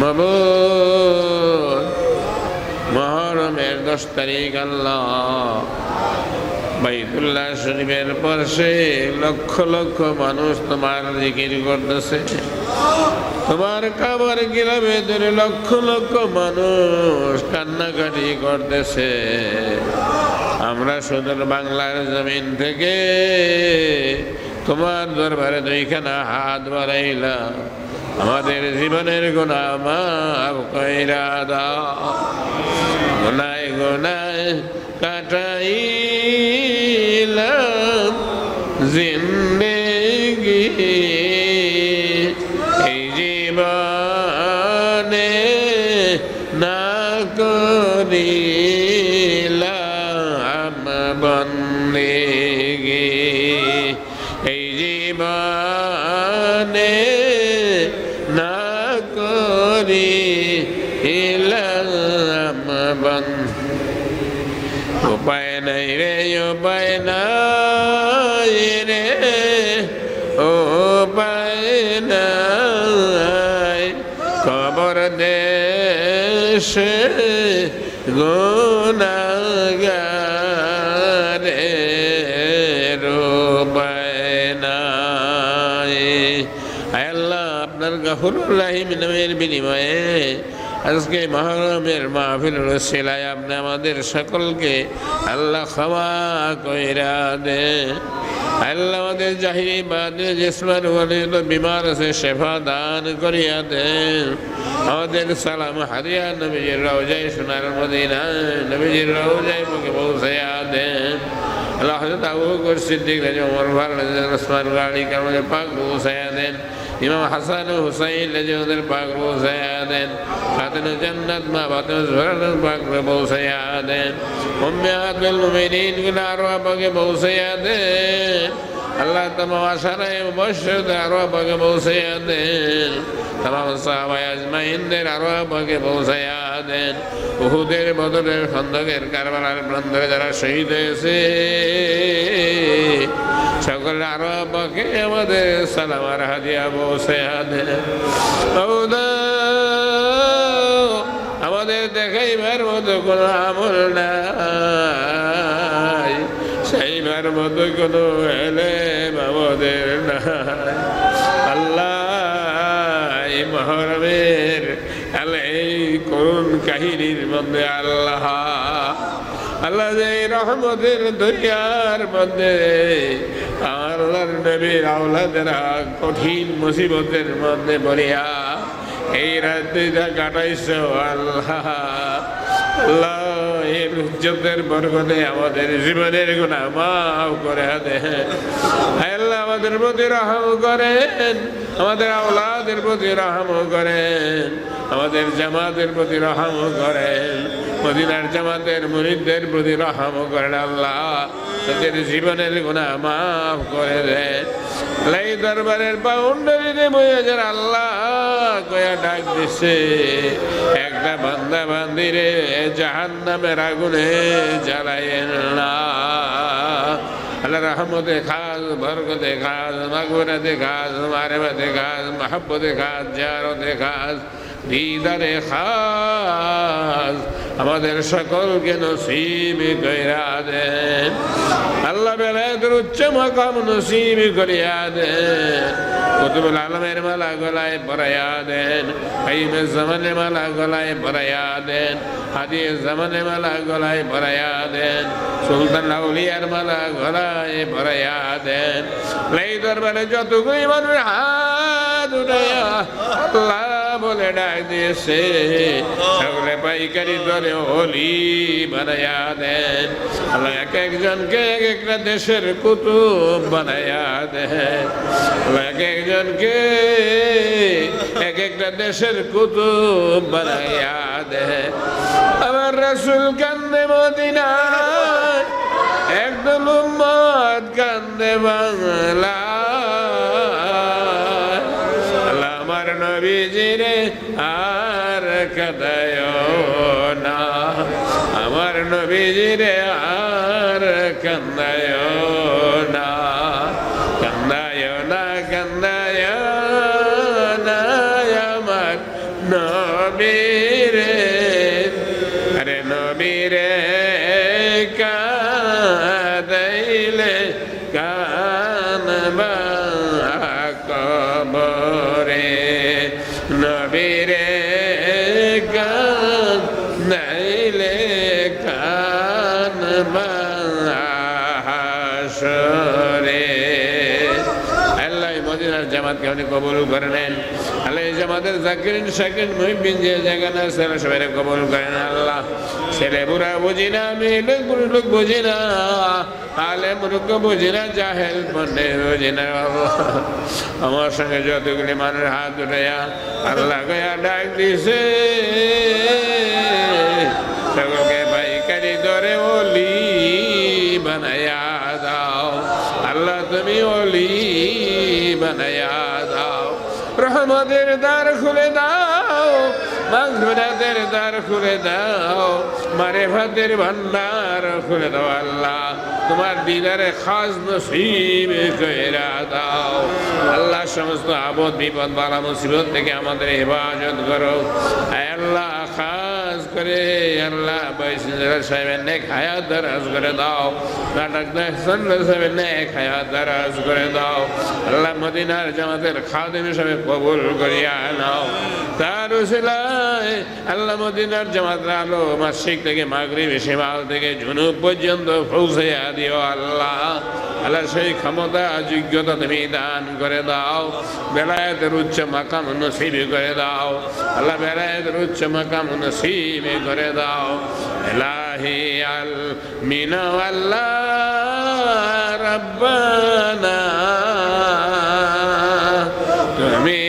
মাবুদ মহরমের দশ তারিখ আল্লাহ। বাইতুল্লাহ শরীফের পাশে লক্ষ লক্ষ মানুষ তোমার জিকির করতেছে। তোমার কাবার গ্রামে ধরে লক্ষ লক্ষ মানুষ কান্নাকাটি করতেছে। আমরা সুদূর বাংলার জমিন থেকে তোমার দরবারে দুইখানা হাত বাড়াইলাম। আমাদের জীবনের গুণা মাফ কইরা দাও গুনায় গুনায় কাটাইলাম জিন্দেগি। এই জীবনে না করিলাম বন্দেগি। এই জীবনে ইলাম বন্ধ উপায় নাই রে উপায় নাই রে উপায় নাই খবর দেশে গুণাগারে গফরুর নামের বিনিময়ে আজকে মহরমের মাহফিল সেলাই আপনি আমাদের সকলকে আল্লাহ ক্ষমা কইরা দে আল্লাহ আমাদের জাহিরি বাদে জিসমান বিমার আছে শেফা দান করিয়া দে আমাদের সালাম হারিয়া নবীজির রওজাই সোনার মদিনা নবীজির রওজাই মুখে পৌঁছাইয়া দেন আল্লাহ হজরত আবু বকর সিদ্দিক রাজা ওমর ফারুক ওসমান গাড়ি কারণে পাক পৌঁছাইয়া দেন। ইমাম হাসান হুসাইন রাজা ওদের পাক পৌঁছাইয়া দেন। ফাতেন জান্নাত মা ফাতেন জোহরান পাক পৌঁছাইয়া দেন। উম্মে আদুল মুমিনিনগুলো আরও পাকে পৌঁছাইয়া দেন। আল্লাহ তোমার আশারায় বসে আরও পাকে পৌঁছাইয়া দেন। তাম সাহাবাই আজমাইনদের আরও পাকে পৌঁছাইয়া দেন। উহুদের বদরের খন্দকের কারবালার প্রান্তরে যারা শহীদ হয়েছে। সকল আরও পাকে আমাদের সালামার হাদিয়া বৌদা আমাদের দেখাইবার মতো কোনো আমল নাই। সেইবার মতো কোনো এলে আমাদের নাই। আল্লাহ মহরমের আল্লাহ এই করুণ কাহিনীর মধ্যে আল্লাহ। আল্লাহ যে রহমতের দরিয়ার মধ্যে আল্লাহর নবীর আওলাদেরা কঠিন মুসিবতের মধ্যে বলিয়া এই রাত্রিটা কাটাইছ আল্লাহ। আল্লাহ উজ্জতের বরগতে আমাদের জীবনের গুণা মাফ করে দেন। আল্লাহ, আমাদের প্রতি রহম করেন, আমাদের আওলাদের প্রতি রহম করেন, আমাদের জামাতের প্রতি রহম করেন, মদিনার জামাতের মুরিদদের প্রতি রহম করেন আল্লাহ, তাদের জীবনের গুণা মাফ করে দেন। লাই দরবারের বাউন্ডারিতে বইয়া যার আল্লাহ কয়া ডাক দিছে একটা বান্দা বান্দিরে জাহান নামের আগুনে জ্বালাইয়েন না। আল্লাহ রহমতে খাস বরকতে খাস মাগুরাতে খাস মারেবাতে খাস মাহব্বতে খাস জারতে খাস দিদারে খাস আমাদের সকলকে নসিব কইরা দেন। আল্লাহ বেলায়েতের উচ্চ মকাম নসিব করিয়া দেন। আলমের মালা গলায় পরাইয়া দেন। জামানের মালা গলায় পরাইয়া দেন। হাদি জামানের মালা গলায় পরাইয়া দেন। সুলতান মালা গলায় পরাইয়া দেন। এই দরবারে যতগুলি মানুষ হাত উঠাইয়া আল্লাহ বলে ডাক দিয়েছে। সকলে পাইকারি দরে হলি বানাইয়া দেন। আল্লাহ এক একজনকে এক একটা দেশের কুতুব বানাইয়া দেন। এক একজনকে এক একটা দেশের কুতুব বানাইয়া দেন। আমার রসুল কান্দে উম্মত কান্দে বাংলা আমার নবীজি রে আর কাদায় না আমার নবীজিরে আর জামাতকে আপনি কবুল করে নেন, আল্লাহ জামাতের জাকিরিন, শাকিরিন মহিবিন যে জায়গা না, সেটা সবাই কবুল করেন আল্লাহ। ছেলে বুড়া বুঝি না, মেয়ে লোক বুঝি না, আলে মুরুখ বুঝি না, জাহেল পন্ডে বুঝি না আমার সঙ্গে যতগুলি মানুষ হাত উঠাইয়া আল্লাহ গয়া ডাক দিছে। সকলকে পাইকারি দরে ওলি বানায়া দাও। আল্লাহ তুমি ওলি দাও রহমতের দ্বার খুলে দাও মাঘুরাতের দ্বার খুলে দাও মারে ভাতের ভান্ডার খুলে দাও আল্লাহ। তোমার দিদারে খাস নসিব কইরা দাও। আল্লাহ সমস্ত আপদ বিপদ বালা মুসিবত থেকে আমাদের হেফাজত করো। আল্লাহ করে, আল্লাহ বৈষ্ণব সাহেবের নেক হায়াত দারাজ করে দাও। নাটক সন্ন্যাস সাহেবের নেক হায়াত দারাজ করে দাও। আল্লাহ মদিনার জামাতের খাদিম হিসাবে কবুল করিয়া নাও। তার উসিলায় আল্লাহ মদিনার জামাত আলো মাসিক থেকে মাগরিব সেমাল থেকে জুনুব পর্যন্ত পৌঁছাইয়া দিও আল্লাহ। আল্লাহ সেই ক্ষমতা, যোগ্যতা তুমি দান করে দাও। বেলায়েতের উচ্চ মাকাম নসিব করে দাও। আল্লাহ বেলায়েতের উচ্চ মাকাম নসিব করে দাও। এলাহি আল মিনা রব্বানা। তুমি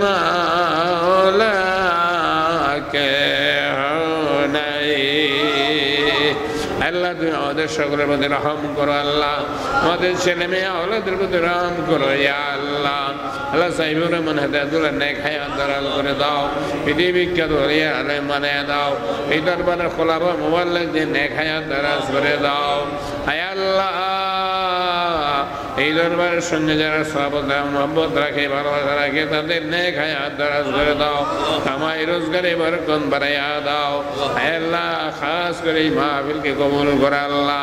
মাওলা কে নাই আল্লাহ, তুমি আমাদের সকলের মধ্যে রহম করো আল্লাহ। আমাদের ছেলে মেয়ে, আওলাদের মধ্যে রহম করো, ইয়া আল্লাহ। আল্লাহ সাহিবুর রহমান হেদায়তুল্লাহ নেক হায়াত দালাল করে দাও পৃথিবী বিখ্যাত হলিয়া আলে মানে দাও, এই দরবারে খোলাফা মোবাইল নেক হায়াত দারাজ করে দাও। হায় আল্লাহ! এই দরবারের সঙ্গে যারা সভাপত মোহাম্মত রাখে ভালোবাসা রাখে তাদের নেক হায়াত দারাজ করে দাও কামাই রোজগারে বরকন বাড়াইয়া দাও। আল্লাহ খাস করে এই মাহফিলকে কবুল করে আল্লাহ।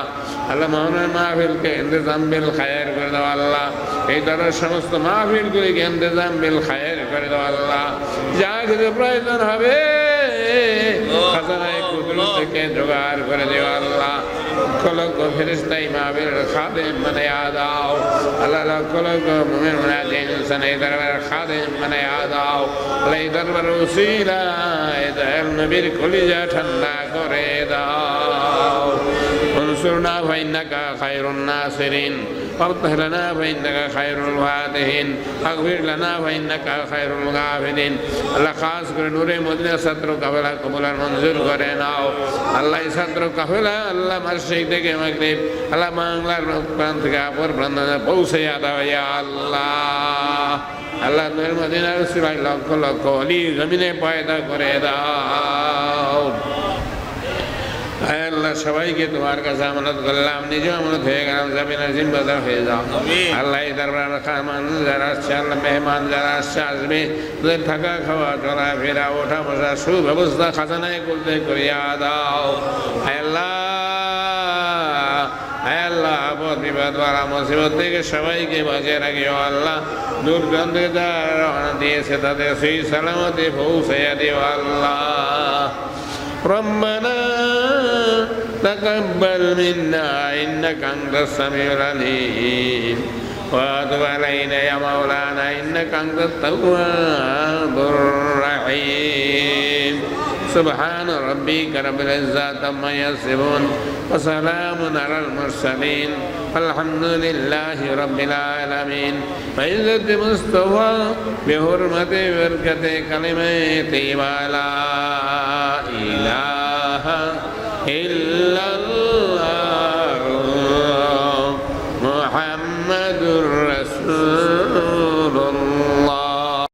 আল্লাহ মোহনের মাহফিলকে ইন্তজাম বিল খায়ের করে দাও আল্লাহ। এই ধরনের সমস্ত মাহফিলগুলিকে ইন্তজাম বিল খায়ের করে দাও আল্লাহ। যা কিছু প্রয়োজন হবে খাজানায় কুদরত থেকে জোগাড় করে দেওয়া আল্লাহ। লক্ষ ফেরিস্তাই মাহবিল খাদেম মানে আদাও আল্লাহ লক্ষ লক্ষ মুমিন মুনাজিন ইনসান এই দরবার খাদেম মানে আদাও আল্লাহ এই দরবার উসিলা এই দয়াল নবীর কলিজা ঠান্ডা করে দাও। انصرنا فإنك خير الناصرين واغفر لنا فإنك خير الفاتحين اغفر لنا فإنك خير الغافرين আল্লাহ খাস করে নূরে মদিনা ছাত্র কাফেলা কবুলার মঞ্জুর করে নাও আল্লাহ এই ছাত্র কাফেলা আল্লাহ মাসিক থেকে মাগরিব আল্লাহ বাংলার প্রান্ত থেকে অপর প্রান্ত পৌঁছে দাও ইয়া আল্লাহ আল্লাহ নূরে মদিনার সিবাই লক্ষ লক্ষ অলি জমিনে পয়দা করে দাও আয় আল্লাহ সবাইকে তোমার কাছে আমানত করলাম। নিজেও আমানত হয়ে গেলাম জামিন আজিম বাজার হয়ে যাও। আল্লাহ দরবার খামান যারা আসছে আল্লাহ মেহমান যারা আসছে আসবে। তাদের থাকা খাওয়া চলা ফেরা ওঠা বসা সুব্যবস্থা খাজানায় করতে করিয়া দাও। আয় আল্লাহ আয় আল্লাহ আপদ বিপদ বাড়া মুসিবত থেকে সবাইকে বাঁচিয়ে রাখিও আল্লাহ। দুর্গন্ধে যারা রওনা দিয়েছে তাদের সেই সালামতে পৌঁছাইয়া দিও আল্লাহ। রম্মানা تقبل منا إنك أنت السميع العليم وتب علينا يا مولانا إنك أنت التواب الرحيم سبحان ربك رب العزة عما يصفون وسلام على المرسلين والحمد لله رب العالمين وعزة مصطفى بحرمة بركة كلمة طيبة إلا